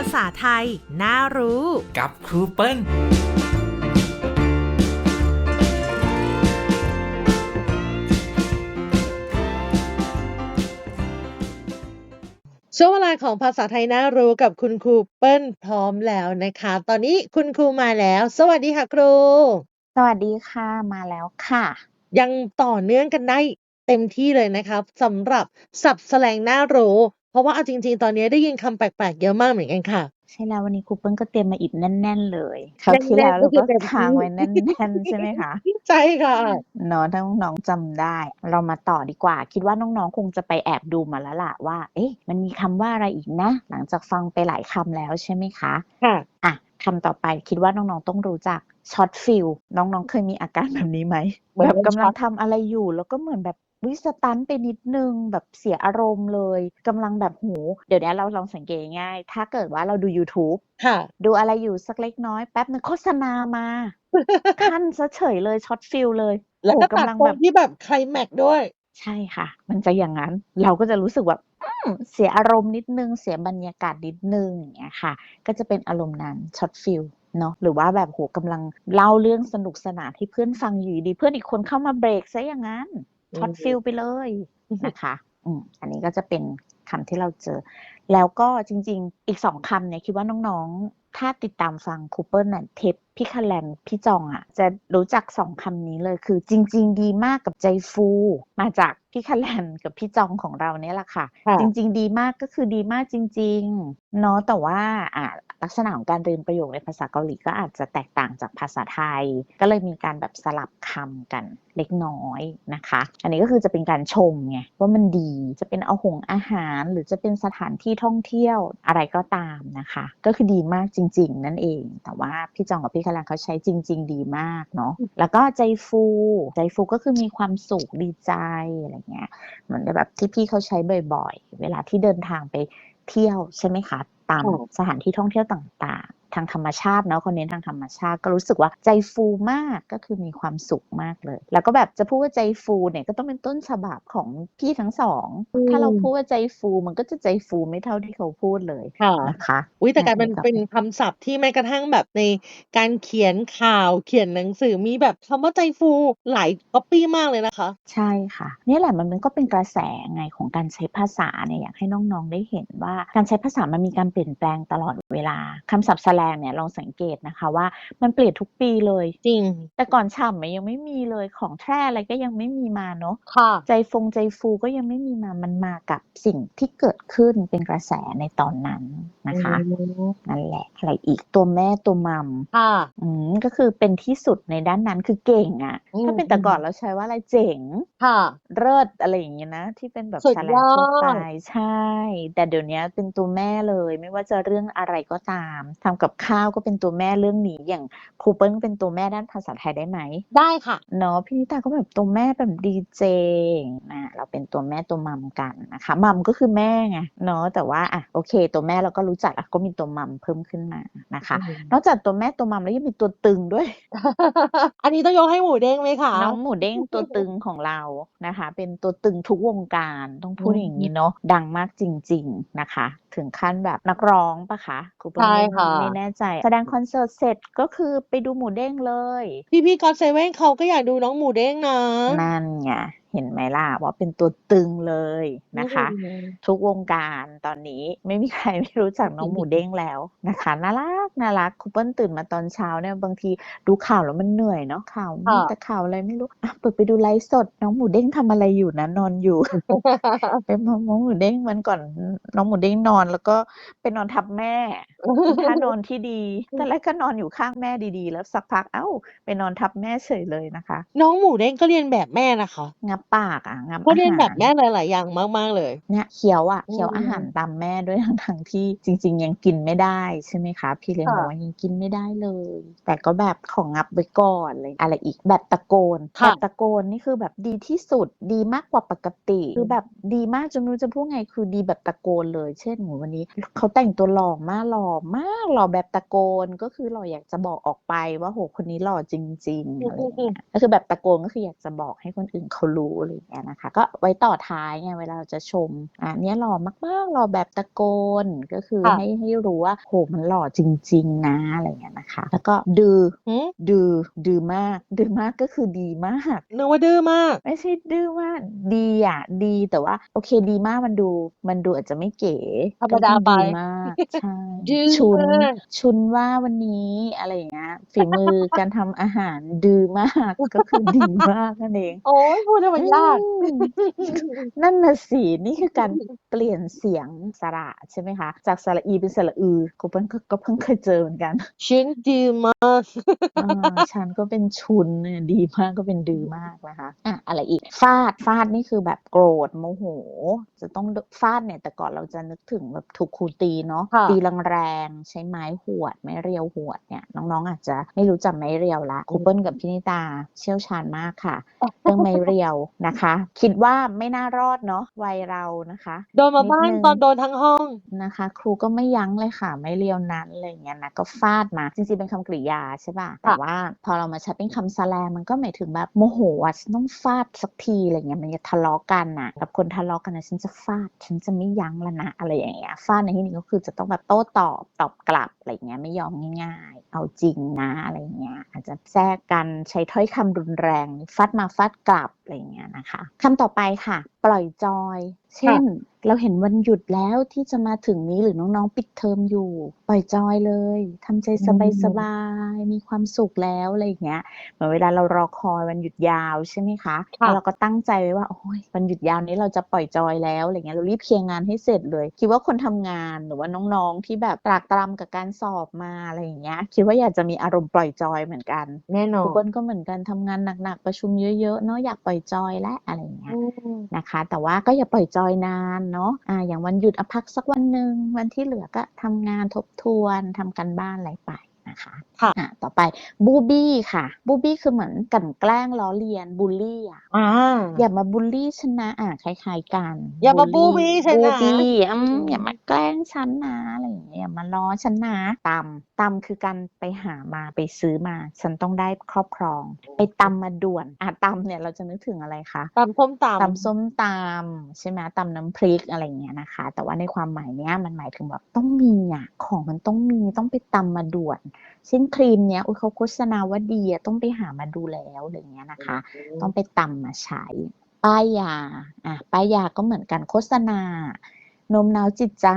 าษาไทย น่ารู้ กับครูเปิ้ลช่วงเวลาของภาษาไทยน่ารู้กับคุณครูเปิ้ลพร้อมแล้วนะคะ ตอนนี้คุณครูมาแล้ว สวัสดีค่ะครู สวัสดีค่ะมาแล้วค่ะ ยังต่อเนื่องกันได้เต็มที่เลยนะครับสำหรับศัพท์แสลงน่ารู้ เพราะว่าเอาจริง ๆ ตอนนี้ได้ยินคำแปลกๆเยอะมากเหมือนกันค่ะ ใช่แล้ววันนี้ครูเปิ้ลก็เตรียมมาอีกแน่น ๆ เลยคราวที่แน่นๆแล้วเราก็คือก็เต็มที่ค้างไว้แน่นๆใช่ไหมคะใช่ค่ะเนาะถ้าน้องๆจำได้ เรามาต่อดีกว่า คิดว่าน้องๆคงจะไปแอบดูมาแล้วล่ะว่า เอ๊ะมันมีคำว่าอะไรอีกนะ หลังจากฟังไปหลายคำแล้วใช่ไหมคะค่ะอะคำต่อไปคิดว่าน้องๆต้องรู้จักช็อตฟิลน้องๆเคยมีอาการแบบนี้ไหมเหมือนแบบโดนกำลัช็งอตทำอะไรอยู่แล้วก็เหมือนแบบ วิสตันไปนิดนึงแบบเสียอารมณ์เลยกำลังแบบหู เดี๋ยวนี้เราลองสังเกตง่ายๆถ้าเกิดว่าเราดู YouTube ค่ะดูอะไรอยู่สักเล็กน้อยแป๊บนึงโฆษณามาขั้นซะเฉยเลยช็อตฟิลเลย แล้วก็โอ้ตัดกำลังตรแบงบที่แบบไคลแม็กซ์ด้วย ใช่ค่ะ มันจะอย่างนั้น เราก็จะรู้สึกแบบอืมเสียอารมณ์นิดนึง เสียบรรยากาศนิดนึงอย่างเงี้ยค่ะ ก็จะเป็นอารมณ์นั้นช็อตฟิลเนาะหรือว่าแบบโหกำลังเล่าเรื่องสนุกสนานให้เพื่อนฟังอยู่ดีๆเพื่อนอีกคนเข้ามาเบรกซะอย่างนั้น ช็อตอืมฟิลไปเลยนะคะอืมอันนี้ก็จะเป็นคำที่เราเจอ แล้วก็จริง ๆ อีกสองคำเนี่ยคิดว่าน้องๆ ถ้าติดตามฟังคูเปอร์น่ะเทปพี่คาแลนพี่จองอะ จะรู้จักสองคำนี้เลยคือจริง ๆ ดีมากกับใจฟู มาจากพี่คาแลนกับพี่จองของเราเนี่ยแหละค่ะค่ะ จริง ๆ ดีมากก็คือดีมากจริงๆเนาะแต่ว่าอะลักษณะของการเรียนประโยคในภาษาเกาหลีก็อาจจะแตกต่างจากภาษาไทย ก็เลยมีการแบบสลับคำกันเล็กน้อยนะคะ อันนี้ก็คือจะเป็นการชมไงว่ามันดีจะเป็นเอาหงอาหาร หรือจะเป็นสถานที่ท่องเที่ยวอะไรก็ตามนะคะ ก็คือดีมากจริง ๆ นั่นเอง แต่ว่าพี่จองกับพี่คารันเขาใช้จริง ๆ ดีมากเนาะแล้วก็ใจฟู ใจฟูก็คือมีความสุขดีใจอะไรเงี้ยเหมือนแบบที่พี่เขาใช้บ่อย ๆ เวลาที่เดินทางไปเที่ยวใช่ไหมคะตามค่ะสถานที่ท่องเที่ยวต่างๆ ทางธรรมชาติเนาะคนเน้นทางธรรมชาติก็รู้สึกว่าใจฟูมากก็คือมีความสุขมากเลย แล้วก็แบบจะพูดว่าใจฟูเนี่ยก็ต้องเป็นต้นฉบับของพี่ทั้งสองถ้าเราพูดว่าใจฟูมันก็จะใจฟูไม่เท่าที่เขาพูดเลยค่ะนะคะอุ้ยแต่กลายเป็นอัเป็นคำศัพท์ที่แม้กระทั่งแบบในการเขียนข่าวเขียนหนังสือมีแบบคำว่าใจฟูหลายก๊อปปี้มากเลยนะคะ ใช่ค่ะนี่แหละมันมันก็เป็นกระแสไงของการใช้ภาษาเนี่ยอยากให้น้องๆได้เห็นว่าการใช้ภาษามันมีการเปลี่ยนแปลงตลอดเวลาคำศัพท์แสลงเนี่ยลองสังเกตนะคะว่ามันเปลี่ยนทุกปีเลย จริง แต่ก่อนฉ่ำมันยังไม่มีเลยของแท้อะไรก็ยังไม่มีมาเนาะค่ะใจฟงใจฟูก็ยังไม่มีมามันมากับสิ่งที่เกิดขึ้นเป็นกระแสในตอนนั้นนะคะอืมนั่นแหละอะไรอีกตัวแม่ตัวมัมค่ะอืมก็คือเป็นที่สุดในด้านนั้นคือเก่งอะอืมถ้าเป็นแต่ก่อนเราใช้ว่าอะไรเจ๋ง ค่ะ เลิศ อะไรอย่างเงี้ยนะ ที่เป็นแบบสุดแสลยงอดทั่วไปใช่ แต่เดี๋ยวนี้เป็นตัวแม่เลย ไม่ว่าจะเรื่องอะไรก็ตาม ทำกับข้าวก็เป็นตัวแม่เรื่องนี้ อย่างครูเปิ้ลเป็นตัวแม่ด้านภาษาไทยได้ไหม ได้ค่ะ เนาะ พี่นิตาก็แบบตัวแม่แบบดีเจนะเราเป็นตัวแม่ตัวมัมกันนะคะ มัมก็คือแม่ไง เนาะ แต่ว่า อะ โอเค ตัวแม่เราก็รู้จัก อะ ก็มีตัวมัมเพิ่มขึ้นมานะคะอืมนอกจากตัวแม่ตัวมัมแล้วยังมีตัวตึงด้วย อันนี้ต้องยกให้หมูเด้งไหมคะ น้องหมูเด้งตัวตึงของเรานะคะ เป็นตัวตึงทุกวงการต้องพูดอืมอย่างนี้เนาะดังมากจริง ๆนะคะ ถึงขั้นแบบนักร้องปะคะครูเปิ้ลใช่ไม่ค่ะไม่แน่ใจ แสดงคอนเสิร์ตเสร็จก็คือไปดูหมูเด้งเลย พี่พี่ก็อตเซเว่นเขาก็อยากดูน้องหมูเด้งนะนั่นไง เห็นไหมล่ะว่าเป็นตัวตึงเลยนะคะอืมทุกวงการตอนนี้ไม่มีใครไม่รู้จักน้องหมูเด้งแล้วนะคะน่ารักน่ารักครูเปิ้ลตื่นมาตอนเช้าเนี่ยบางทีดูข่าวแล้วมันเหนื่อยเนาะข่าวมีค่ะแต่ข่าวอะไรไม่รู้อะเปิดไปดูไลฟ์สด น้องหมูเด้งทำอะไรอยู่นะนอนอยู่เป็นน้องหมูเด้งวันก่อนน้องหมูเด้งนอนแล้วก็ไปนอนทับแม่เป็นท่านอนที่ดีตอนแรกก็นอนอยู่ข้างแม่ดีๆ แล้วสักพักเอ้าไปนอนทับแม่เฉยเลยนะคะ น้องหมูเด้งก็เรียนแบบแม่นะคะงับปากอะงับเขาเรียนอาหารแบบแม่หลายๆอย่างมากๆเลยเนี่ยเคี้ยวอะอืมเคี้ยวอาหารตามแม่ด้วยทั้งทั้งที่จริง ๆ ยังกินไม่ได้ใช่ไหมคะ พี่เลี้ยงค่ะบอกว่ายังกินไม่ได้เลย แต่ก็แบบของงับไว้ก่อนอะไรอะไรอีกแบบตะโกนค่ะแบบตะโกนนี่คือแบบดีที่สุดดีมากกว่าปกติ คือแบบดีมากจนไม่รู้จะพูดไงคือดีแบบตะโกนเลย เช่นหมูวันนี้เขาแต่งตัวหล่อมากหล่อมากหล่อแบบตะโกนก็คือเราอยากจะบอกออกไปว่าโหคนนี้หล่อจริงๆอะไรอย่างเงี้ยก็คือแบบตะโกนก็คืออยากจะบอกให้คนอื่นเขารู้รู้อะไรอย่างเงี้ยนะคะ ก็ไว้ต่อท้ายไงเวลาเราจะชมอะเนี้ยหล่อมากๆหล่อแบบตะโกนก็คือค่ะให้ให้รู้ว่าโหมันหล่อจริง ๆ นะอะไรอย่างเงี้ยนะคะ แล้วก็ดือหืมดือดือมาก ดือมากก็คือดีมากนึกว่าดื้อมาก ไม่ใช่ดื้อมากดีอะดีแต่ว่า โอเคดีมากมันดูมันดูอาจจะไม่เก๋ธรรมดาก็ต้องไปดีมากใช่ดื้อชุนมากชุนว่าวันนี้อะไรอย่างเงี้ยฝีมือการทำอาหารดื้อมากก็คือดีมากนั่นเองโอ้ยพูดให้มันยากอืมนั่นน่ะสินี่คือการเปลี่ยนเสียงสระใช่ไหมคะ จากสระอีเป็นสระอือกูเพิ่งก็เพิ่งเคยเจอเหมือนกันชิ้นดีมากอ่าฉันก็เป็นชุนเนี่ยดีมากก็เป็นดื้อมากนะคะอะอะไรอีกฟาดฟาดนี่คือแบบโกรธโมโห จะต้องฟาดเนี่ย แต่ก่อนเราจะนึกถึงแบบถูกครูตีเนาะค่ะตีแรงๆใช้ไม้หวดไม้เรียวหวดเนี่ยน้องๆอาจจะไม่รู้จักไม้เรียวละครูเปิ้ลกับพี่นิตาเชี่ยวชาญมากค่ะเรื่องไม้เรียวนะคะ คิดว่าไม่น่ารอดเนาะวัยเรานะคะ โดนมาบ้างนิดนึงตอนโดนทั้งห้องนะคะ ครูก็ไม่ยั้งเลยค่ะ ไม่เรียวนั้นอะไรอย่างเงี้ยนะก็ฟาดมาจริงๆ เป็นคำกริยาใช่ป่ะแต่ว่าพอเรามาใช้เป็นคำแสแลงมันก็หมายถึงแบบโมโหอะฉันต้องฟาดสักทีอะไรเงี้ยมันจะทะเลาะกันน่ะกับคนทะเลาะกันนะฉันจะฟาดฉันจะไม่ยั้งแล้วนะอะไรอย่างเงี้ยฟาดในที่นี้ก็คือจะต้องแบบโต้ตอบตอบกลับอะไรเงี้ยไม่ยอมง่ายๆ เอาจริงนะอะไรเงี้ยอาจจะแทรกกันใช้ถ้อยคำรุนแรงฟาดมาฟาดกลับ อะไรเงี้ยนะคะคำต่อไปค่ะปล่อยจอย เช่น เราเห็นวันหยุดแล้วที่จะมาถึงนี้หรือน้องๆ ปิดเทอมอยู่ ปล่อยจอยเลยทำใจสบายๆมีความสุขแล้วอะไรอย่างเงี้ยเหมือนเวลาเรารอคอยวันหยุดยาวใช่ไหมคะค่ะแล้วเราก็ตั้งใจไว้ว่าโอ้ยวันหยุดยาวนี้เราจะปล่อยจอยแล้วอะไรเงี้ยเรารีบเคลียร์งานให้เสร็จเลย คิดว่าคนทำงานหรือว่าน้องๆ ที่แบบตรากตรำกับการสอบมาอะไรอย่างเงี้ยคิดว่าอยากจะมีอารมณ์ปล่อยจอยเหมือนกันแน่นอทุกคนนก็เหมือนกันทำงานหนักๆประชุมเยอะๆเนาะอยากปล่อยจอยและอะไรอย่างเงี้ยอืมนะคะ แต่ว่าก็อย่าปล่อยจอยนานเนาะอ่าอย่างวันหยุดอพักสักวันหนึ่งวันที่เหลือก็ทำงานทบทวนทำกันบ้านอะไรไป นะคะค่ะอ่าต่อไปบูบี้ค่ะบูบี้คือเหมือนกลั่นแกล้งล้อเลียนบูลลี่อะอ่าอย่ามาบูลลี่ฉันนะอ่าคล้ายๆกัน อย่ามาลลี่บูบี้ฉันนะบูบี้อืมอย่ามาแกล้งฉันนะอะไรอย่างเงี้ยอย่ามาล้อฉันนะตำตำคือการไปหามาไปซื้อมา ฉันต้องได้ครอบครอง ไปตำมาด่วนอะตำเนี่ยเราจะนึกถึงอะไรคะตำส้มตำตำส้มตำใช่ไหมตำน้ำพริกอะไรอย่างเงี้ยนะคะ แต่ว่าในความหมายเนี้ยมันหมายถึงแบบต้องมีอะของมันต้องมีต้องไปตำมาด่วนเช่นครีมเนี้ยอุ้ยเขาโฆษณาว่าดีอะต้องไปหามาดูแล้วอะไรอย่างเงี้ยนะคะ ต้องไปตำมาใช้ ป้ายยาอะป้ายยาก็เหมือนกันโฆษณาโน้มน้าวจิตใจ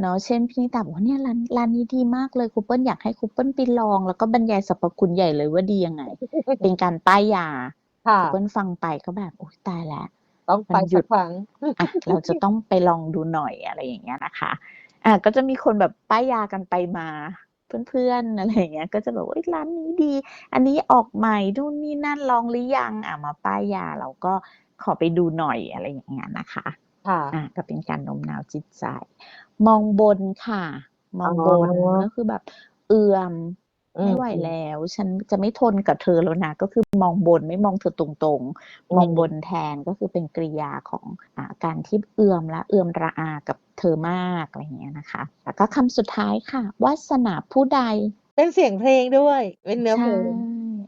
เนาะเช่นพี่นิตาบอกว่าเนี่ยร้านร้านนี้ดีมากเลยครูเปิ้ลอยากให้ครูเปิ้ลไปลอง แล้วก็บรรยายสรรพคุณใหญ่เลยว่าดียังไง เป็นการป้ายยาค่ะครูเปิ้ลฟังไปก็แบบโอ้ตายแล้วต้องไปวันหยุสัดกครั้งอะเราจะต้องไปลองดูหน่อยอะไรอย่างเงี้ยนะคะ อะก็จะมีคนแบบป้ายยากันไปมา เพื่อนๆอะไรอย่างเงี้ย ก็จะแบบว่าเอ้ยร้านนี้ดี อันนี้ออกใหม่นู่นนี่นั่นลองหรือยังอะมาป้ายยาเราก็ขอไปดูหน่อยอะไรอย่างเงี้ยนะคะค่ะอะก็เป็นการโน้มน้าวจิตใจ มองบนค่ะ มองบนอ๋อก็คือแบบเอื่อมอื ไม่ไหวแล้ว ฉันจะไม่ทนกับเธอแล้วนะก็คือมองบนไม่มองเธอตรงๆ มองบนแทนก็คือเป็นกริยาของอาการที่เอื่อมและเอื่อมระอากับเธอมากอะไรอย่างเงี้ยนะคะแล้วก็คำสุดท้ายค่ะวาสนาผู้ใดเป็นเสียงเพลงด้วย เป็นเนื้อเพลใช่ง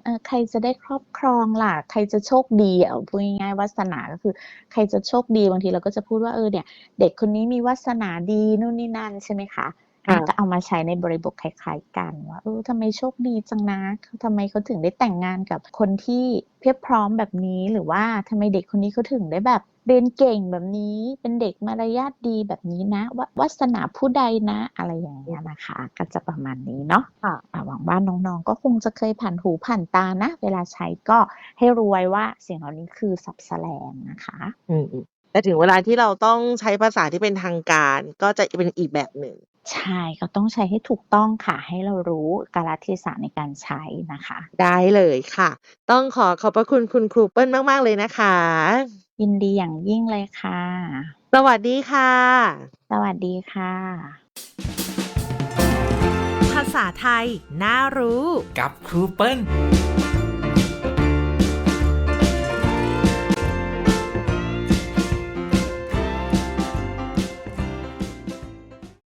เอ่อใครจะได้ครอบครองล่ะ ใครจะโชคดีอะเอาพูดง่ายๆวาสนาก็คือ ใครจะโชคดีบางทีเราก็จะพูดว่าเออเนี่ย เด็กคนนี้มีวาสนาดีนู่นนี่นั่นใช่ไหมคะ อะค่ะก็เอามาใช้ในบริบทคล้าย ๆ กันว่าเออทำไมโชคดีจังนะเขาทำไมเขาถึงได้แต่งงานกับคนที่เพียบพร้อมแบบนี้หรือว่าทำไมเด็กคนนี้เขาถึงได้แบบเรียนเก่งแบบนี้เป็นเด็กมารยาทดีแบบนี้นะว่าวาสนาผู้ใดนะ อะไรอย่างเงี้ยนะคะ ก็จะประมาณนี้เนาะค่ะอะหวังว่าน้องๆ ก็คงจะเคยผ่านหูผ่านตานะ เวลาใช้ก็ให้รู้ไว้ว่าเสียงเหล่านี้คือศัพท์แสลงนะคะ อืมอืม แต่ถึงเวลาที่เราต้องใช้ภาษาที่เป็นทางการ ก็จะเป็นอีกแบบหนึ่ง ใช่ก็ต้องใช้ให้ถูกต้องค่ะ ให้เรารู้กาลเทศะในการใช้นะคะ ได้เลยค่ะ ต้องขอขอบพระคุณคุณครูเปิ้ลมาก ๆ เลยนะคะ ยินดีอย่างยิ่งเลยค่ะ สวัสดีค่ะ สวัสดีค่ะ ภาษาไทย น่ารู้ กับครูเปิ้ล